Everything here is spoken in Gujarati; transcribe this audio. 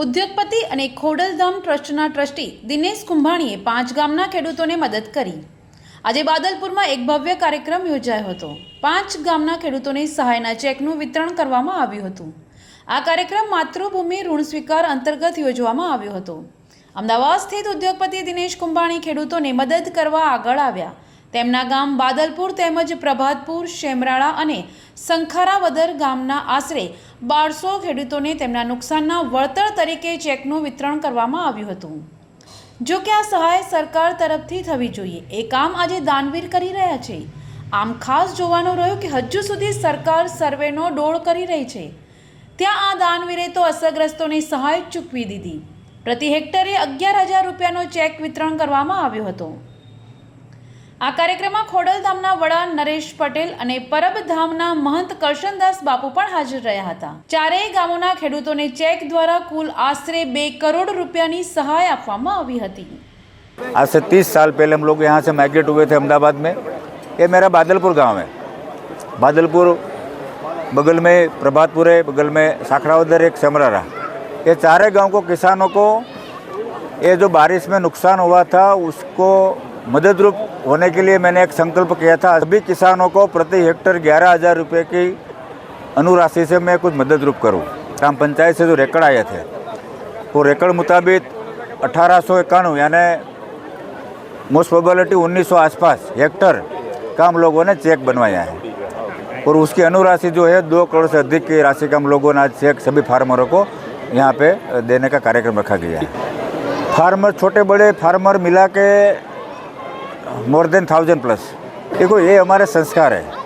ઉદ્યોગપતિ અને ખોડલધામ ટ્રસ્ટના ટ્રસ્ટી દિનેશ કુંભાણીએ પાંચ ગામના ખેડૂતોને મદદ કરી. આજે બાદલપુરમાં એક ભવ્ય કાર્યક્રમ યોજાયો હતો. પાંચ ગામના ખેડૂતોને સહાયના ચેકનું વિતરણ કરવામાં આવ્યું હતું. આ કાર્યક્રમ માતૃભૂમિ ઋણ સ્વીકાર અંતર્ગત યોજવામાં આવ્યો હતો. અમદાવાદ સ્થિત ઉદ્યોગપતિ દિનેશ કુંભાણી ખેડૂતોને મદદ કરવા આગળ આવ્યા. તેમના ગામ બાદલપુર તેમજ પ્રભાતપુર, શેમરાળા અને સંખારાવદર ગામના આશરે બારસો ખેડૂતોને તેમના નુકસાનના વળતર તરીકે ચેકનું વિતરણ કરવામાં આવ્યું હતું. જો કે આ સહાય સરકાર તરફથી થવી જોઈએ. એ કામ આજે દાનવીર કરી રહ્યા છે. આમ ખાસ જોવાનું રહ્યું કે હજુ સુધી સરકાર સર્વેનો ડોળ કરી રહી છે. ત્યાં આ દાનવીરે તો અસરગ્રસ્તોને સહાય ચૂકવી દીધી. પ્રતિ હેક્ટરે અગિયાર હજાર રૂપિયાનો ચેક વિતરણ કરવામાં આવ્યો હતો. આ કાર્યક્રમમાં ખોડલધામના વડા નરેશ પટેલ અને પરબધામના મહંત કરશનદાસ બાપુ પણ હાજર રહ્યા હતા ચારેય ગામોના ખેડૂતોને ચેક દ્વારા કુલ આશરે બે કરોડ રૂપિયાની સહાય આપવામાં આવી હતી आज से तीस साल पहले हम लोग यहाँ से माइग्रेट हुए थे अहमदाबाद में ये मेरा बादलपुर गांव है बादलपुर बगल में प्रभातपुर है बगल में साखरावदर एक समरारा ये चारे गांव को किसानों को ये जो बारिश में नुकसान हुआ था उसको मददरूप होने के लिए मैंने एक संकल्प किया था। सभी किसानों को प्रति हेक्टर ग्यारह हज़ार रुपये की अनुराशि से मैं कुछ मदद रूप करूँ। ग्राम पंचायत से जो रेकड़ आए थे, वो रेकड़ मुताबिक अठारह सौ इक्यानवे, यानी मोस्ट प्रोबेबिलिटी 1900 आसपास हेक्टर का हम लोगों ने चेक बनवाया है। और उसकी अनुराशि जो है, दो करोड़ से अधिक की राशि का हम लोगों ने आज चेक सभी फार्मरों को यहाँ पे देने का कार्यक्रम रखा गया है। फार्मर छोटे बड़े फार्मर मिला के मोर देन थाउजेंड प्लस देखो ये हमारे संस्कार है